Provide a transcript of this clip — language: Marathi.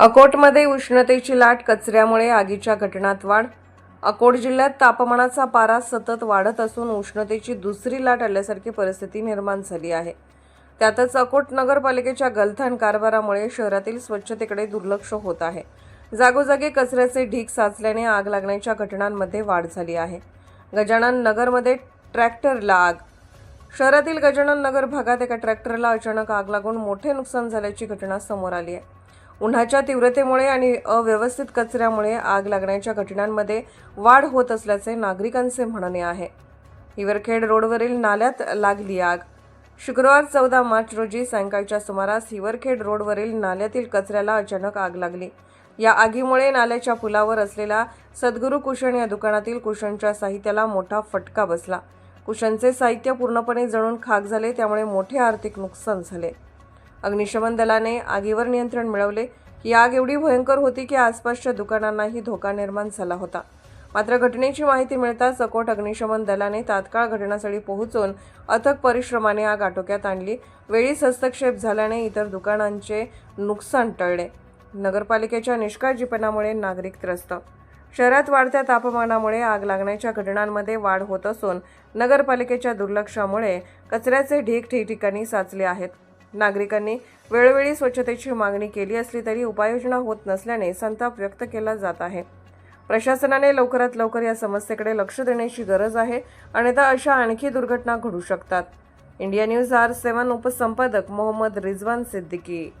अकोटमध्ये उष्णतेची लाट कचऱ्यामुळे आगीच्या घटनात वाढ. अकोट जिल्ह्यात तापमानाचा पारा सतत वाढत असून उष्णतेची दुसरी लाट आल्यासारखी परिस्थिती निर्माण झाली आहे. त्यातच अकोट नगरपालिकेच्या गलथान कारभारामुळे शहरातील स्वच्छतेकडे दुर्लक्ष होत आहे. जागोजागी कचऱ्याचे ढीग साचल्याने आग लागण्याच्या घटनांमध्ये वाढ झाली आहे. गजानन नगरमध्ये ट्रॅक्टरला आग शहरातील गजानन नगर भागात एका ट्रॅक्टरला अचानक आग लागून मोठे नुकसान झाल्याची घटना समोर आली आहे. उन्हाच्या तीव्रतेमुळे आणि अव्यवस्थित कचऱ्यामुळे आग लागण्याच्या घटनांमध्ये वाढ होत असल्याचे नागरिकांचे म्हणणे आहे. हिवरखेड रोडवरील नाल्यात लागली आग. शुक्रवार चौदा मार्च रोजी सायंकाळच्या सुमारास हिवरखेड रोडवरील नाल्यातील कचऱ्याला अचानक आग लागली. या आगीमुळे नाल्याच्या पुलावर असलेल्या सद्गुरू कुशन या दुकानातील कुशनच्या साहित्याला मोठा फटका बसला. कुशनचे साहित्य पूर्णपणे जळून खाक झाले त्यामुळे मोठे आर्थिक नुकसान झाले. अग्निशमन दलाने आगीवर नियंत्रण मिळवले. ही आग एवढी भयंकर होती की आसपासच्या दुकानांनाही धोका निर्माण झाला होता. मात्र घटनेची माहिती मिळताच सकोट अग्निशमन दलाने तात्काळ घटनास्थळी पोहोचून अथक परिश्रमाने आग आटोक्यात आणली. वेळीच हस्तक्षेप झाल्याने इतर दुकानांचे नुकसान टळले. नगरपालिकेच्या निष्काळजीपणामुळे नागरिक त्रस्त. शहरात वाढत्या तापमानामुळे आग लागण्याच्या घटनांमध्ये वाढ होत असून नगरपालिकेच्या दुर्लक्षामुळे कचऱ्याचे ढीक ठिकठिकाणी साचले आहेत. नागरिकांनी वेळोवेळी स्वच्छतेची मागणी केली असली तरी उपाययोजना होत नसल्याने संताप व्यक्त केला जात आहे. प्रशासनाने लवकरात लवकर या समस्येकडे लक्ष देण्याची गरज आहे. अन्यथा अशा आणखी दुर्घटना घडू शकतात. इंडिया न्यूज आर सेवन उपसंपादक मोहम्मद रिजवान सिद्दीकी.